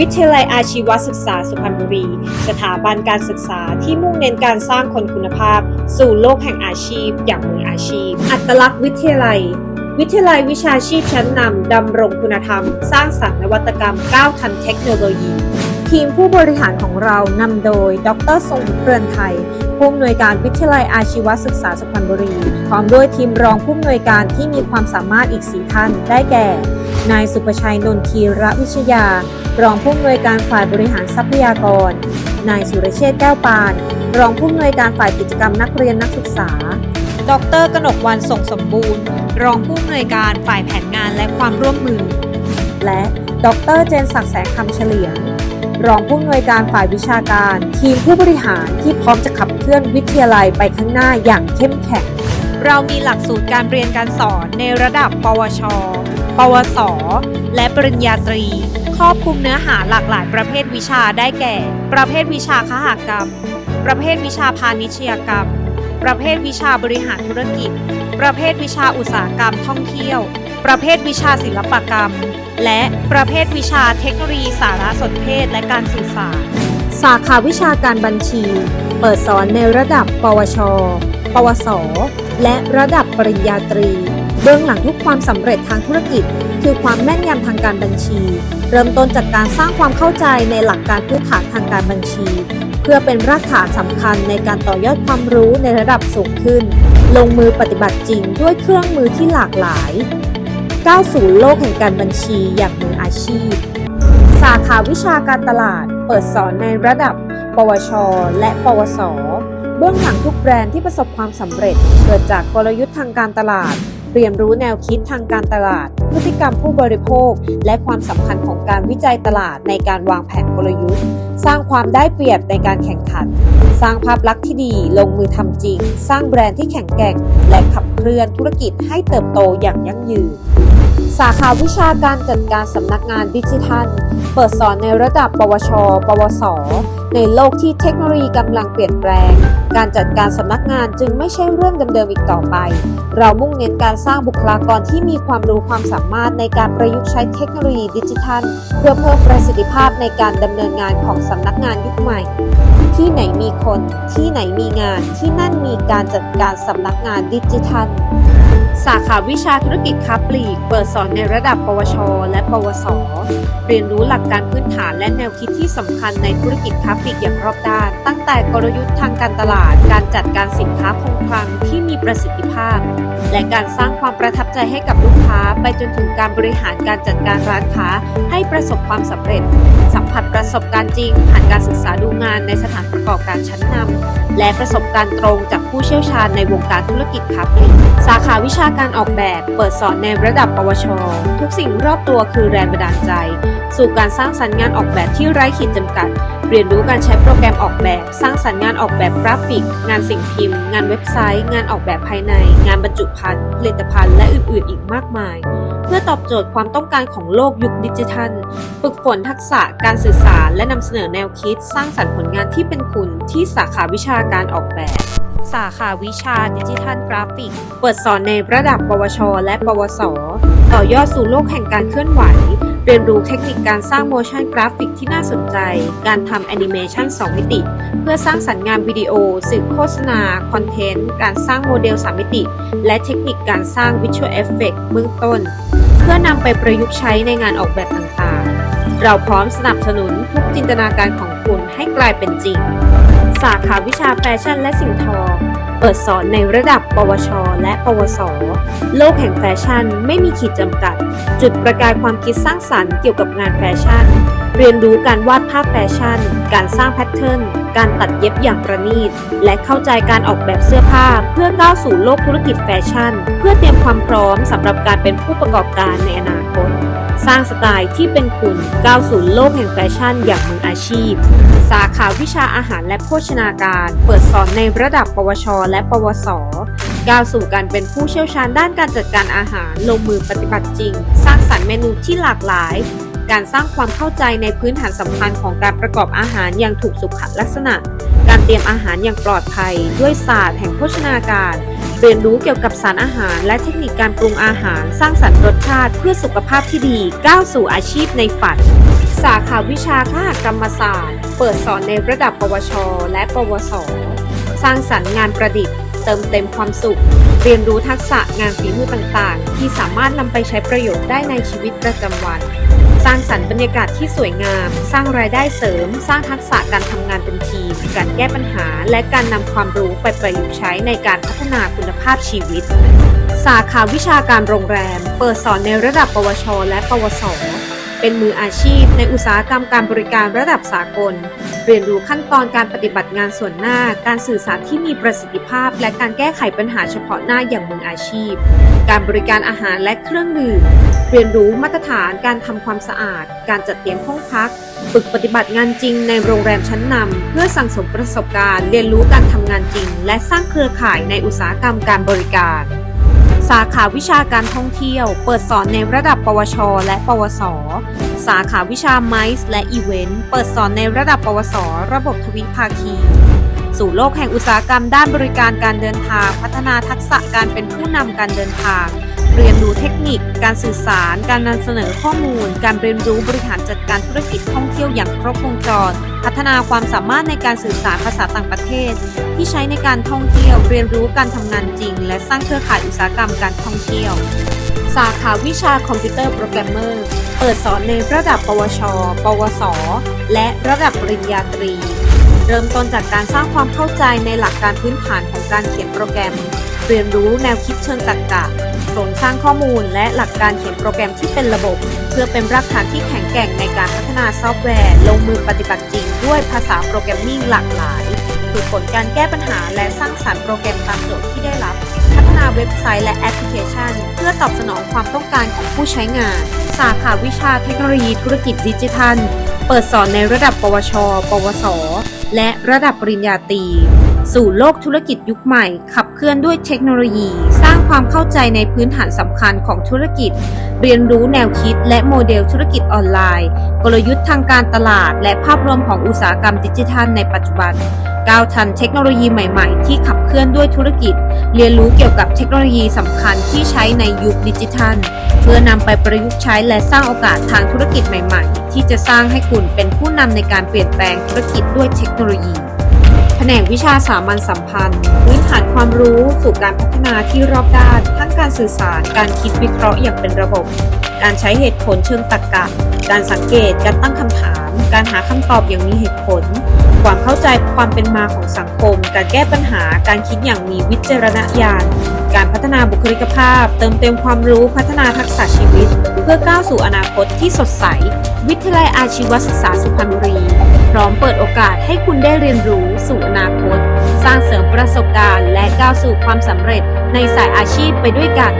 วิทยาลัยอาชีวศึกษาสุพรรณบุรี สถาบันการศึกษาที่มุ่งเน้นการสร้างคนคุณภาพ สู่โลกแห่งอาชีพ อย่างมืออาชีพ อัตลักษณ์วิทยาลัย วิทยาลัยวิชาชีพชั้นนำดำรงคุณธรรม สร้างสรรค์นวัตกรรมก้าวทันเทคโนโลยี ทีมผู้บริหารของเรานำโดย ดรทรงเรือนไทยผู้อำนวยการวิทยาลัยอาชีวศึกษาสุพรรณบุรี พร้อมด้วยทีมรองผู้อำนวยการที่มีความสามารถอีกสีท่านได้แก่ นายสุประชัยนนทีระวิชยา รองผู้อำนวยการฝ่ายบริหารทรัพยากร นายสุรเชษแก้วปาน รองผู้อำนวยการฝ่ายกิจกรรมนักเรียนนักศึกษา ดรกนกวันส่งสมบูรณ์ รองผู้อำนวยการฝ่ายแผนงานและความร่วมมือ และดรเจนศักดิ์แสงคำเฉลียงรองผู้อำนวยการฝ่ายวิชาการ ทีมผู้บริหารที่พร้อมจะขับเคลื่อนวิทยาลัยไปข้างหน้าอย่างเข้มแข็ง เรามีหลักสูตรการเรียนการสอนในระดับ ปวช ปวส และปริญญาตรี ครอบคลุมเนื้อหาหลากหลายประเภทวิชาได้แก่ ประเภทวิชาคหกรรม ประเภทวิชาพาณิชยกรรม ประเภทวิชาบริหารธุรกิจ ประเภทวิชาอุตสาหกรรมท่องเที่ยว ประเภทวิชาศิลปกรรม และประเภทวิชาเทคโนโลยีสารสนเทศและการสื่อสารสาขาวิชาการบัญชี เปิดสอนในระดับ ปวช ปวส และระดับปริญญาตรี เบื้องหลังทุกความสำเร็จทางธุรกิจ คือความแม่นยำทางการบัญชี เริ่มต้นจากการสร้างความเข้าใจในหลักการพื้นฐานทางการบัญชี เพื่อเป็นรากฐานสำคัญในการต่อยอดความรู้ในระดับสูงขึ้น ลงมือปฏิบัติจริงด้วยเครื่องมือที่หลากหลายก้าวสู่โลกแห่งการบัญชีอย่างมืออาชีพ สาขาวิชาการตลาด เปิดสอนในระดับ ปวช และ ปวส เบื้องหลังทุกแบรนด์ที่ประสบความสำเร็จ เกิดจากกลยุทธ์ทางการตลาด เรียนรู้แนวคิดทางการตลาด พฤติกรรมผู้บริโภค และความสำคัญของการวิจัยตลาดในการวางแผนกลยุทธ์ สร้างความได้เปรียบในการแข่งขัน สร้างภาพลักษณ์ที่ดี ลงมือทำจริง สร้างแบรนด์ที่แข็งแกร่ง และขับเคลื่อนธุรกิจให้เติบโตอย่างยั่งยืน สาขาวิชาการจัดการสำนักงานดิจิทัล เปิดสอนในระดับ ปวช ปวส ในโลกที่เทคโนโลยีกำลังเปลี่ยนแปลง การจัดการสำนักงานจึงไม่ใช่เรื่องเดิมๆอีกต่อไป เรามุ่งเน้นการสร้างบุคลากรที่มีความรู้ความสามารถในการประยุกต์ใช้เทคโนโลยีดิจิทัล เพื่อเพิ่มประสิทธิภาพในการดำเนินงานของสำนักงานยุคใหม่ ที่ไหนมีคน ที่ไหนมีงาน ที่นั่นมีการจัดการสำนักงานดิจิทัล สาขาวิชาธุรกิจค้าปลีก เปิดสอนในระดับ ปวช และ ปวส เรียนรู้หลักการพื้นฐานและแนวคิดที่สำคัญในธุรกิจค้าปลีกอย่างรอบด้าน ตั้งแต่กลยุทธ์ทางการตลาด การจัดการสินค้าคงคลังที่มีประสิทธิภาพ และการสร้างความประทับใจให้กับลูกค้า ไปจนถึงการบริหารการจัดการร้านค้า ให้ประสบความสำเร็จ สัมผัสประสบการณ์จริง ผ่านการศึกษาดูงานในสถานประกอบการชั้นนำและประสบการณ์ตรงจากผู้เชี่ยวชาญในวงการธุรกิจค้าปลีกสาขาวิชาการออกแบบเปิดสอนในระดับปวช ทุกสิ่งรอบตัวคือแรงบันดาลใจ สู่การสร้างสรรค์งานออกแบบที่ไร้ขีดจำกัด เรียนรู้การใช้โปรแกรมออกแบบ สร้างสรรค์งานออกแบบกราฟิก งานสิ่งพิมพ์ งานเว็บไซต์ งานออกแบบภายใน งานบรรจุภัณฑ์ผลิตภัณฑ์และอื่นๆ อีกมากมาย เพื่อตอบโจทย์ความต้องการของโลกยุคดิจิทัล ฝึกฝนทักษะการสื่อสารและนำเสนอแนวคิด สร้างสรรค์ผลงานที่เป็นคุณที่สาขาวิชาการออกแบบ สาขาวิชาดิจิทัลกราฟิก เปิดสอนในระดับ ปวช และปวส ต่อยอดสู่โลกแห่งการเคลื่อนไหว เรียนรู้เทคนิคการสร้างโมชั่นกราฟิกที่น่าสนใจ การทำแอนิเมชัน2 มิติ เพื่อสร้างสรรค์งานวิดีโอ สื่อโฆษณา คอนเทนต์ การสร้างโมเดล 3 มิติ และเทคนิคการสร้างวิชวลเอฟเฟกต์เบื้องต้น เพื่อนำไปประยุกต์ใช้ในงานออกแบบต่างๆเราพร้อมสนับสนุนทุกจินตนาการของคุณให้กลายเป็นจริง สาขาวิชาแฟชั่นและสิ่งทอ เปิดสอนในระดับ ปวช และปวส โลกแห่งแฟชั่นไม่มีขีดจำกัด จุดประกายความคิดสร้างสรรค์เกี่ยวกับงานแฟชั่น เรียนรู้การวาดภาพแฟชั่น การสร้างแพทเทิร์น การตัดเย็บอย่างประณีต และเข้าใจการออกแบบเสื้อผ้า เพื่อก้าวสู่โลกธุรกิจแฟชั่น เพื่อเตรียมความพร้อมสำหรับการเป็นผู้ประกอบการในอนาคต สร้างสไตล์ที่เป็นคุณก้าวสู่โลกแห่งแฟชั่นอย่างมืออาชีพ สาขาวิชาอาหารและโภชนาการ เปิดสอนในระดับปวช และปวส ก้าวสู่การเป็นผู้เชี่ยวชาญด้านการจัดการอาหารลงมือปฏิบัติจริง สร้างสรรค์เมนูที่หลากหลาย การสร้างความเข้าใจในพื้นฐานสำคัญของการประกอบอาหารอย่างถูกสุขลักษณะ การเตรียมอาหารอย่างปลอดภัย ด้วยศาสตร์แห่งโภชนาการ เรียนรู้เกี่ยวกับสารอาหาร และเทคนิคการปรุงอาหาร สร้างสรรค์รสชาติเพื่อสุขภาพที่ดีก้าวสู่อาชีพในฝัน สาขาวิชาคหกรรมศาสตร์ เปิดสอนในระดับปวช และปวส สร้างสรรค์งานประดิษฐ์ เติมเต็มความสุข เรียนรู้ทักษะงานฝีมือต่างๆ ที่สามารถนำไปใช้ประโยชน์ได้ในชีวิตประจำวัน สร้างสรรค์บรรยากาศที่สวยงาม สร้างรายได้เสริม สร้างทักษะการทำงานเป็นทีม การแก้ปัญหา และการนำความรู้ไปประยุกต์ใช้ในการพัฒนาคุณภาพชีวิต สาขาวิชาการโรงแรม เปิดสอนในระดับปวช และปวส เป็นมืออาชีพ ในอุตสาหกรรมการบริการระดับสากล เรียนรู้ขั้นตอนการปฏิบัติงานส่วนหน้า การสื่อสารที่มีประสิทธิภาพ และการแก้ไขปัญหาเฉพาะหน้าอย่างมืออาชีพ การบริการอาหารและเครื่องดื่ม เรียนรู้มาตรฐานการทำความสะอาด การจัดเตรียมห้องพัก ฝึกปฏิบัติงานจริงในโรงแรมชั้นนำเพื่อสั่งสมประสบการณ์ เรียนรู้การทำงานจริง และสร้างเครือข่ายในอุตสาหกรรมการบริการ สาขาวิชาการท่องเที่ยว เปิดสอนในระดับ ปวช และ ปวส สาขาวิชาไมซ์และอีเวนต์เปิดสอนในระดับ ปวส ระบบทวิภาคีสู่โลกแห่งอุตสาหกรรมด้านบริการการเดินทาง พัฒนาทักษะการเป็นผู้นำการเดินทาง เรียนรู้เทคนิค การสื่อสาร การนำเสนอข้อมูล การเรียนรู้บริหารจัดการธุรกิจท่องเที่ยวอย่างครบวงจร พัฒนาความสามารถในการสื่อสารภาษาต่างประเทศ ที่ใช้ในการท่องเที่ยว เรียนรู้การทำงานจริง และสร้างเครือข่ายอุตสาหกรรมการท่องเที่ยว สาขาวิชาคอมพิวเตอร์โปรแกรมเมอร์ เปิดสอนในระดับ ปวช ปวส และระดับปริญญาตรี เริ่มต้นจากการสร้างความเข้าใจในหลักการพื้นฐานของการเขียนโปรแกรม เรียนรู้แนวคิดเชิงตรรกะ โครงสร้างข้อมูล และหลักการเขียนโปรแกรมที่เป็นระบบ เพื่อเป็นรากฐานที่แข็งแกร่งในการพัฒนาซอฟต์แวร์ ลงมือปฏิบัติจริงด้วยภาษาโปรแกรมมิ่งหลากหลายฝึกฝนการแก้ปัญหาและสร้างสรรค์โปรแกรมตามโจทย์ที่ได้รับ พัฒนาเว็บไซต์และแอปพลิเคชัน เพื่อตอบสนองความต้องการของผู้ใช้งาน สาขาวิชาเทคโนโลยีธุรกิจดิจิทัล เปิดสอนในระดับ ปวช ปวส และระดับปริญญาตรีสู่โลกธุรกิจยุคใหม่ขับ เคลื่อนด้วยเทคโนโลยี สร้างความเข้าใจในพื้นฐานสำคัญของธุรกิจ เรียนรู้แนวคิดและโมเดลธุรกิจออนไลน์ กลยุทธ์ทางการตลาด และภาพรวมของอุตสาหกรรมดิจิทัลในปัจจุบันก้าวทันเทคโนโลยีใหม่ๆ ที่ขับเคลื่อนด้วยธุรกิจ เรียนรู้เกี่ยวกับเทคโนโลยีสำคัญที่ใช้ในยุคดิจิทัล เพื่อนำไปประยุกต์ใช้และสร้างโอกาสทางธุรกิจใหม่ๆ ที่จะสร้างให้คุณเป็นผู้นำในการเปลี่ยนแปลงธุรกิจด้วยเทคโนโลยี แผนกวิชาสามัญสัมพันธ์ พื้นฐานความรู้สู่การพัฒนาที่รอบด้าน ทั้งการสื่อสาร การคิดวิเคราะห์อย่างเป็นระบบ การใช้เหตุผลเชิงตรรกะ การสังเกต การตั้งคำถาม การหาคำตอบอย่างมีเหตุผล ความเข้าใจความเป็นมาของสังคม การแก้ปัญหา การคิดอย่างมีวิจารณญาณ การพัฒนาบุคลิกภาพ เติมเต็มความรู้พัฒนาทักษะชีวิต เพื่อก้าวสู่อนาคตที่สดใส วิทยาลัยอาชีวศึกษาสุพรรณบุรี พร้อมเปิดโอกาสให้คุณได้เรียนรู้สู่อนาคต สร้างเสริมประสบการณ์ และก้าวสู่ความสำเร็จในสายอาชีพไปด้วยกัน